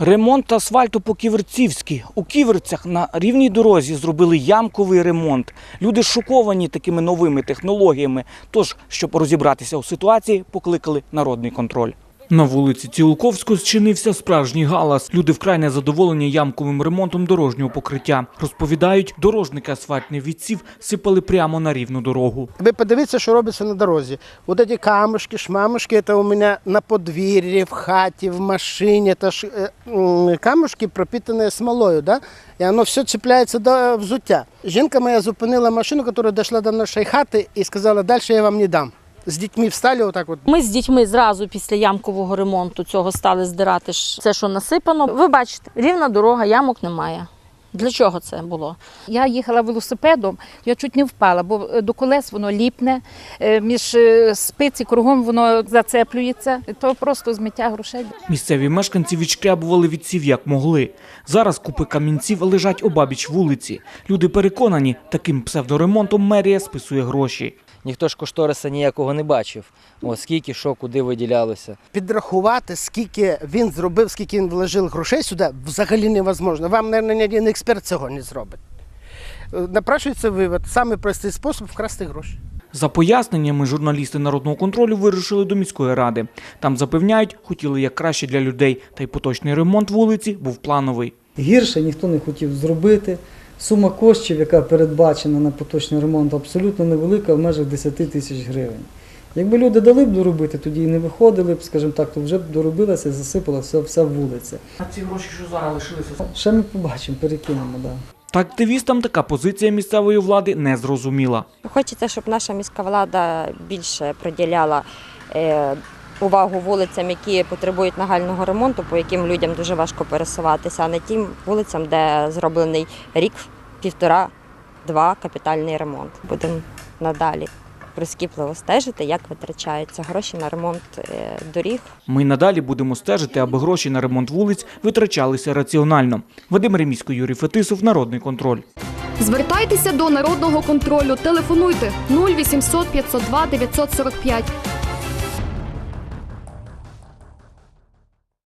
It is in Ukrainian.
Ремонт асфальту по Ківерцівській. У Ківерцях на рівній дорозі зробили ямковий ремонт. Люди шоковані такими новими технологіями. Тож, щоб розібратися у ситуації, покликали народний контроль. На вулиці Цілковського зчинився справжній галас. Люди вкрай незадоволені ямковим ремонтом дорожнього покриття. Розповідають, дорожники асфальтний відсів сипали прямо на рівну дорогу. Ви подивіться, що робиться на дорозі. Вот эти камушки, шмамушки, це у мене на подвір'ї, в хаті, в машині. Це ж е, камушки пропитані смолою, да? і воно все чіпляється до взуття. Жінка моя зупинила машину, яка дійшла до нашої хати і сказала, далі я вам не дам. З дітьми встали отак от. Ми з дітьми зразу після ямкового ремонту цього стали здирати ж це, що насипано. Ви бачите, рівна дорога, ямок немає. Для чого це було? Я їхала велосипедом, я чуть не впала, бо е, до колес воно ліпне, е, між е, спиці кругом воно зацеплюється. То просто змиття грошей. Місцеві мешканці відшкрябували відсів як могли. Зараз купи камінців лежать обабіч вулиці. Люди переконані, таким псевдоремонтом мерія списує гроші. Ніхто ж кошториса ніякого не бачив. О, скільки, що, куди виділялося. Підрахувати, скільки він зробив, скільки він вложив грошей сюди, взагалі невозможно. Вам, мабуть, ні один експерт цього не зробить. Е, Напрашується вивод, самий простий спосіб вкрасти гроші. За поясненнями журналісти народного контролю вирушили до міської ради. Там запевняють, хотіли як краще для людей, та й поточний ремонт вулиці був плановий. Гірше ніхто не хотів зробити. Сума коштів, яка передбачена на поточний ремонт, абсолютно невелика в межах 10 тисяч гривень. Якби люди дали б доробити, тоді і не виходили б, скажімо так, то вже б доробилася і засипала вся, вся вулиця. А ці гроші, що зараз лишилися? Ще ми побачимо, перекинемо. Да. Та активістам така позиція місцевої влади не зрозуміла. Хочеться, щоб наша міська влада більше приділяла е, увагу вулицям, які потребують нагального ремонту, по яким людям дуже важко пересуватися, а не тим вулицям, де зроблений рік, півтора, два капітальний ремонт. Будемо надалі прискіпливо стежити, як витрачаються гроші на ремонт е, доріг. Ми надалі будемо стежити, аби гроші на ремонт вулиць витрачалися раціонально. Вадим Ремісько, Юрій Фетисов, Народний контроль. Звертайтеся до народного контролю. Телефонуйте 0800 502 945